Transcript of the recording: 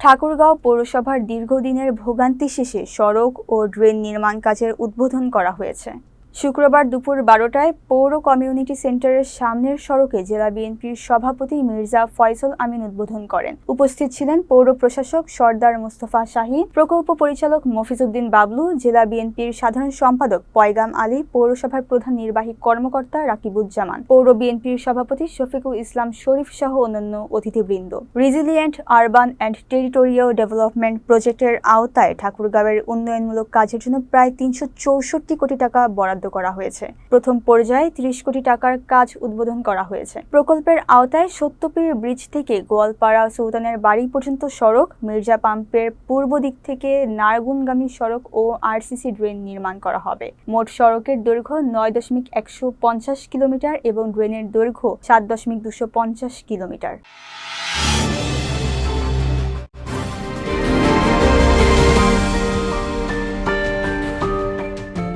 ঠাকুরগাঁও পৌরসভার দীর্ঘদিনের ভোগান্তি শেষে সড়ক ও ড্রেন নির্মাণ কাজের উদ্বোধন করা হয়েছে। শুক্রবার দুপুর বারোটায় পৌর কমিউনিটি সেন্টারের সামনের সড়কে জেলা বিএনপির সভাপতি মির্জা ফয়সল আমিন উদ্বোধন করেন। উপস্থিত ছিলেন পৌর প্রশাসক সর্দার মোস্তফা শাহী, প্রকল্প পরিচালক মফিজউদ্দিন বাবলু, জেলা বিএনপির সাধারণ সম্পাদক পয়গাম আলী, পৌরসভার প্রধান নির্বাহী কর্মকর্তা রাকিবুজ্জামান, পৌর বিএনপির সভাপতি শফিকুল ইসলাম শরীফ সহ অন্যান্য অতিথিবৃন্দ। Resilient, urban and territorial development প্রজেক্টের আওতায় ঠাকুরগাঁওয়ের উন্নয়নমূলক কাজের জন্য প্রায় তিনশো চৌষট্টি কোটি টাকা বরাদ্দ করা হয়েছে। প্রথম পর্যায়ে তিরিশ কোটি টাকার কাজ উদ্বোধন করা হয়েছে। প্রকল্পের আওতায় সত্যপীর ব্রিজ থেকে গোয়ালপাড়া সুলতানের বাড়ি পর্যন্ত সড়ক, মির্জা পাম্পের পূর্ব দিক থেকে নারগুনগামী সড়ক ও আরসিসি ড্রেন নির্মাণ করা হবে। মোট সড়কের দৈর্ঘ্য নয় দশমিক একশো পঞ্চাশ কিলোমিটার এবং ড্রেনের দৈর্ঘ্য সাত দশমিক দুশো পঞ্চাশ কিলোমিটার।